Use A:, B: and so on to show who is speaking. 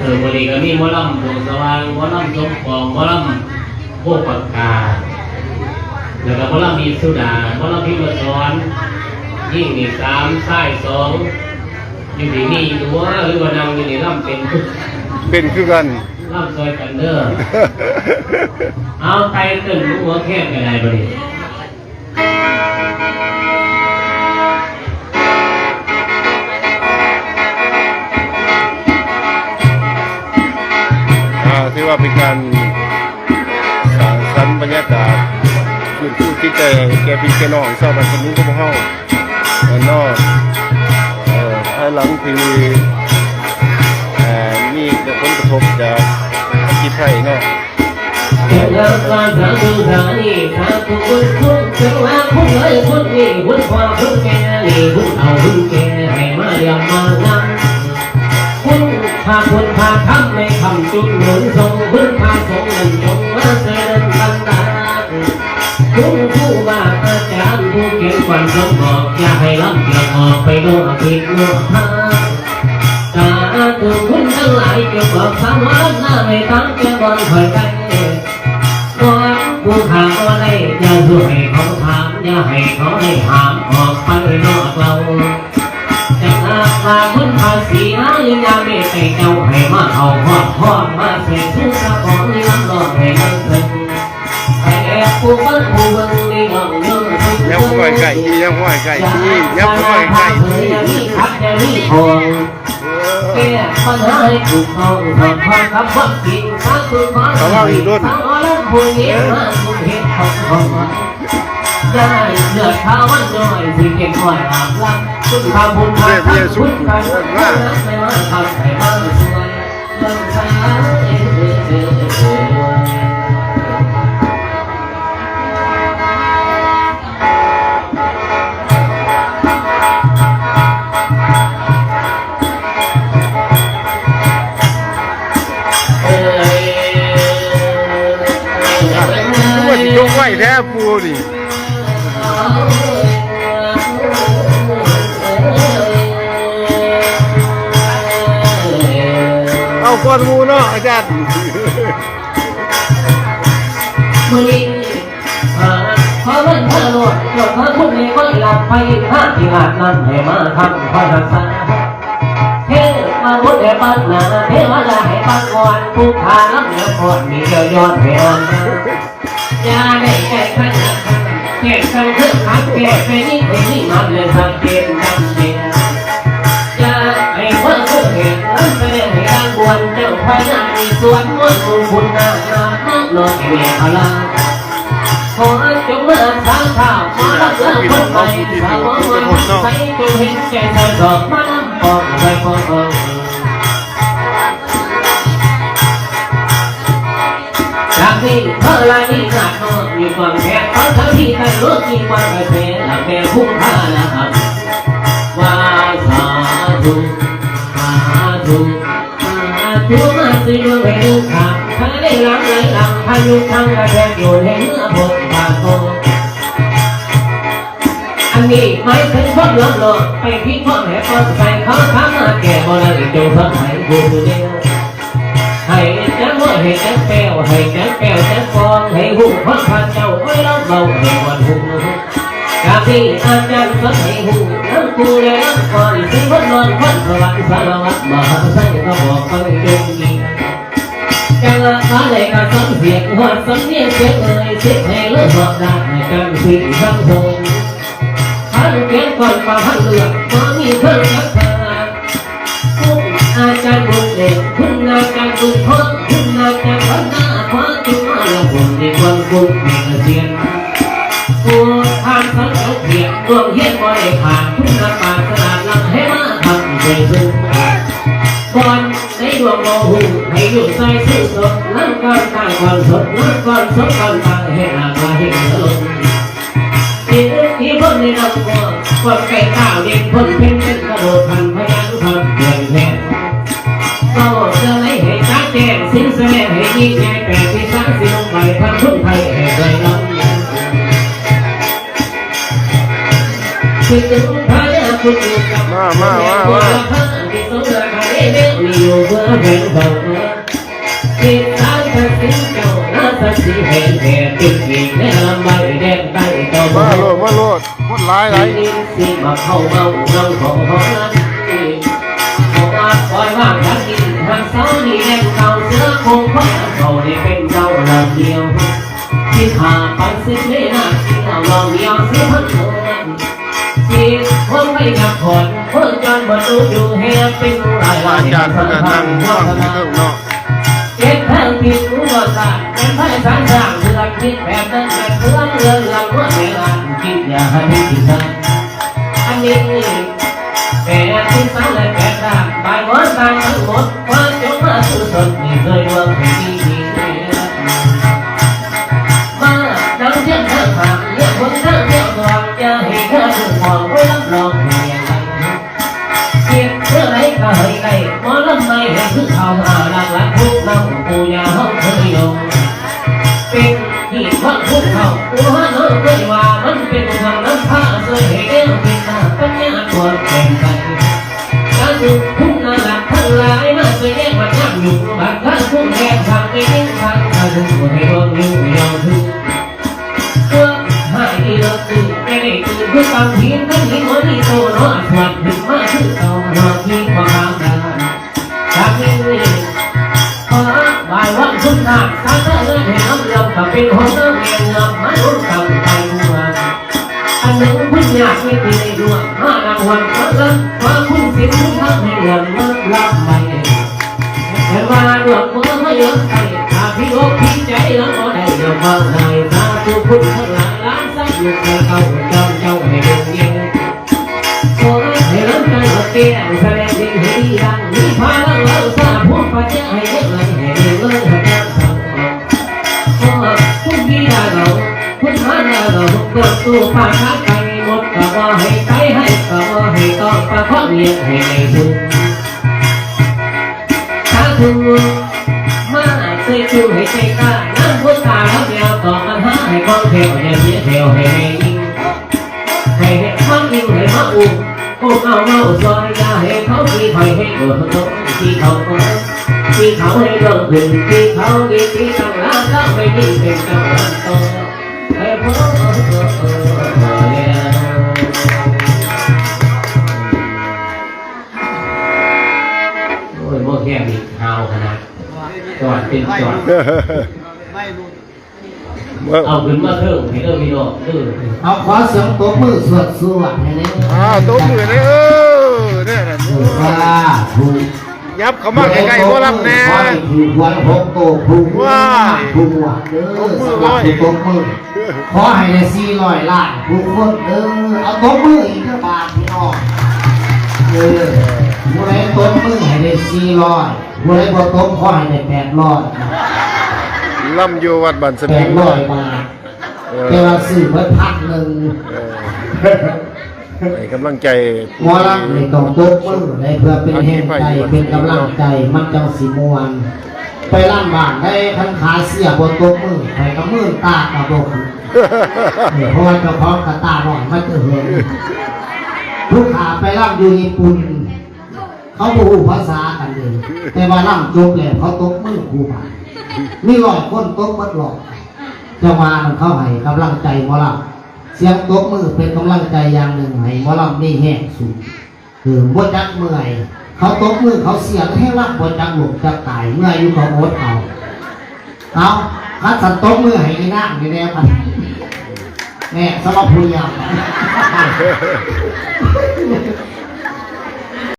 A: เออวันนี้ก็มีหมอลำดวงสว่างหมอลำสมปองหมอลำโคกปากกาแล้วก็หมอลำมีสุดาหมอลำพิมพ์สอนยิ่งนี่สามไส้สองอยู่ที่นี่ดูว่าหรือว่านางอยู่นี่ลำเป็น
B: เป็นคือกัน
A: ลำซอยกันเด้อเอาไตเตึ้งหัวแคบกันได้บ่ดิ
B: ถือว่าเป็นการสร้างสรรค์บรรยากาศคืนฟูจิตใจให้แกพี่แกน้องชาวบ้านคนนี้ก็บ่เฮาแน่นอนเอ่อภายหลังที่เอ่อมีผลกระทบจากอัคคีภัยเนาะ
A: เกิดแล้วก็ทางดูทางนี้ทางทุกคนคุณถึงว่าคุณเลยคุณนี่คุณความคุณแก่นี่คุณเอาคุณแก่ให้มาเรียมมานั่ง คุณพาคุณพาทำในคำจุดหนุนทรงคุณพาทรงหนึ่งจงมาเสด็จตันดาคุณผู้ว่าอาจารย์ผู้เก่งกว่าสมบอกอย่าให้ล้ำเกี่ยวออกไปโน่นผิดโน่นทาตาตุคุณทั้งหลายจงบอกคำว่าหน้าไม่ตั้งแก่บนคอยกันก่อนผู้ถามอะไรอย่าดูให้เขาถามอย่าให้เขาได้ถามออกไปนอกเราจะหากว่าคุณภาษีนะยังยัง ใช่เจ้าให้มาเอาหอดหอดมาเสียทุกข์ของนี่ลำลองให้มันถึงให้แอบผู้เบิ้งผู้เบิ้งนี่น้องเนื้อ
B: ยังห้อยไก่อียังห้อยไก่อียังห้อยไก่อี
A: ครับจะรีบพงแก้ปัญหาให้ถูกต้องทำความกับความจริงถ้าคุณมาทางอารมณ์ผู้นี้มาทุกเหตุของของได้เลือดเท้าวันน้อยสิเก็บหอยอาบลังคุณพาบุญพาทำคุณพาบุญพาไม่มาทำให้มา
B: นี่เอาก้อนมูเนาะอาจารย์
A: มือนี้พระมันพระโลดหลดพระคุณในวันหลับไปห้าที่อาจนั้นให้มาทำพระรักษาเทมาบุญให้ปัญนาเทวดาให้ปังก่อนผู้ขาลับเหนือก่อนมีเดียวยอดให้อ่อน ยาได้ใจขันแก่กันเพื่อขัดแก่ไปนี่ไปนี่มันเลยสังเกตจำเป็นยาให้เพื่อผู้เห็นนั้นแสดงให้การบวนเจ้าพระนามีส่วนมนต์บุญนานาน้องนอนเมียพลังขอจงเลิกทางข้าวมาลักเลิกคนไปสาวมันใส่ตัวเห็นใจเธอดอกมาน้ำปอกไปปอก นอนมีความแข็งเขาทั้งที่แต่รู้มีความกระเทหลักแต่คุ้มค่านะครับว่าสาธุสาธุสาธุมาสิดวงให้ดูขาดถ้าได้หลังไหลหลังพายุทางกระแทกอยู่ในเนื้อบทบาทโตอันนี้ไม่ถึงคนล้อหลอกไปที่พ่อแม่ก็ใส่เขาทำมาแก่บ่ได้จงพักให้ดูเดียวให้จังว่าให้จังแก้วให้จังแก้ว ให้หูพักพันเจ้าไว้แล้วเบาให้วันหูจากที่อาจารย์ก็ให้หูน้ำกูและน้ำก่อนสิวันนอนวันสวรรค์สารวัตรมหาไสก็บอกไป คนไก่ข้าวเด็กคนเพ่งเพ่งกระโดดพันพยานุพันเดือนแทนโตเจอไรให้จ้าแจงสิ้นแสดงให้ยิ่งใหญ่แต่ที่สร้างสิลงไปพันพุ่งไทยให้เคยลงคือถึงพระยาคุณอยู่กับมามามามาพระที่สงสารใครเด็กมีอยู่เพื่อแบ่งเบาเมื่อที่สร้างเป็นสิ่ง สีแห่าแห่ติดหิ่งแนมใบแดงใต้ต้นมาโลด
B: มาโลดมุ
A: ด
B: หลายหลายนี่
A: สิมาเข้าเมาเมาของห้องนั้นของอาคอยว่างทั้งกินห้างเสานี่แดงเก่าเสือคงพักเขาได้เป็นเจ้าลำเดียวที่ขาไปสิเลยนะที่เราลองเดียวเสียพันโลสิคนไม่นับคนเพื่อจนบรรลุอยู่แห่เป็นราย
B: วันจากเพื่อนนั่งว่างเท่าเนาะ
A: เก็บแทงผิดรู้ว่าสายเป็นไพ่สารสร้างเรื่องคิดแบบนั้นแบบเรื่องเรื่องเราเมื่อเวลาคิดอย่าให้ผิดทางอันนี้แต่ที่สารเลยแปดด้านบายหมดตามทั้งหมด ยาห้องเคยยงเป็นที่พักทุกเขาอุห้าน้อเคยว่ามันเป็นทางน้ำผ้าเคยเห้เอเป็นตาปัญญาควรแข่งกันการดูทุกนาหลักทั้งหลายมาเคยแยกมาจับอยู่บางครั้งพุ่งแหกทางไปยิ่งทางทางดูให้ดวงอยู่ งพุ่งยากไม่ตีในดวงห้ารางวัลก็เลิกว่าพุ่งสิ้นพุ่งทำให้เงินเลิกรับไปแต่ว่าดวงมือไม่เยอะไปถ้าพี่โอกพี่ใจแล้วก็ได้ยวฟังให้ตาทุกคนทั้งหลายล้านสักอยู่ในเขาเจ้าเจ้าให้ดวงเย็นโอ้ยให้รับใจมาเตี้ยแสดงสิ่งให้ดีดังมีพลังเราสร้างพวกปัจจัยให้เงินให้เงินเลยให้เงินสังคมโอ้ทุกทีได้เราคุณหาได้เรากดตู้ปาก ต้องประคองเลี้ยงให้ในทุกถ้าคุณมาเคยชูให้ใจกล้านั่งพุทธาแล้วเดียวต่อกันหาให้ความเที่ยวอย่าเสียเที่ จอดเป็นจอด
B: เมื่อ
A: เอาขึ้นมาเพิ่มให้เริ่มมีดอกเออ
C: เอาขอเสียงตบมือสวดสวดให้เลย
B: อ่าตัวมือนี่เออเนี่ยนะ
C: ว่าถูก
B: ยับเข้ามาใกล้ๆบ่รับแน่
C: ถูกวันหกโตถูก
B: ว้าย
C: ถูกวันเด้อสำหรับผู้ตบมือขอให้ได้สี่ร้อยล้านผู้คนเด้อเอาตบมืออีกเท่าบาทพี่น้องเออผู้ใดตบมือให้ได้สี่ร้อย ผู้ใดบ่ตบขอให้ได้แปดร้อย
B: ล่ำอยู่วัดบันส
C: แป
B: มิ
C: ด
B: ง
C: ร้อ
B: เนาะ
C: ยบาท
B: เออ
C: แต่ว่าซื้อไว้พักหนึ่ง
B: เออให้กำลังใจ
C: หมอลำในต้องตบมือในเพื่อเป็นแห่งใจเป็นกำลังใจมันจังสีมวน ไปล่ำบ้านได้ทันขาเสียบนตบมือไปกับมือตากับบกเพราะว่าเจ้าของกระตาหน่อยมันจะเห็นลูกขาไปล่ำอยู่ญี่ปุ่น เขาบูภาษากันเลย แต่ว่าล่ำจบแล้วเขาตบมือครูบามีร้อยคนตบมัดหลอกจ้ามามันเข้าให้กำลังใจหมอลำเสียงตบมือเป็นกำลังใจอย่างหนึ่งให้หมอลำนี่แห้งสูงคือบ่จักเมื่อยเขาตบมือเขาเสียงให้รักบ่จักหลบจักตายเมื่อยอยู่เขาโอดเอาเอาคัดสันตบมือให้นั่งอยู่แล้วครับแม่สำหรับผู้ยาม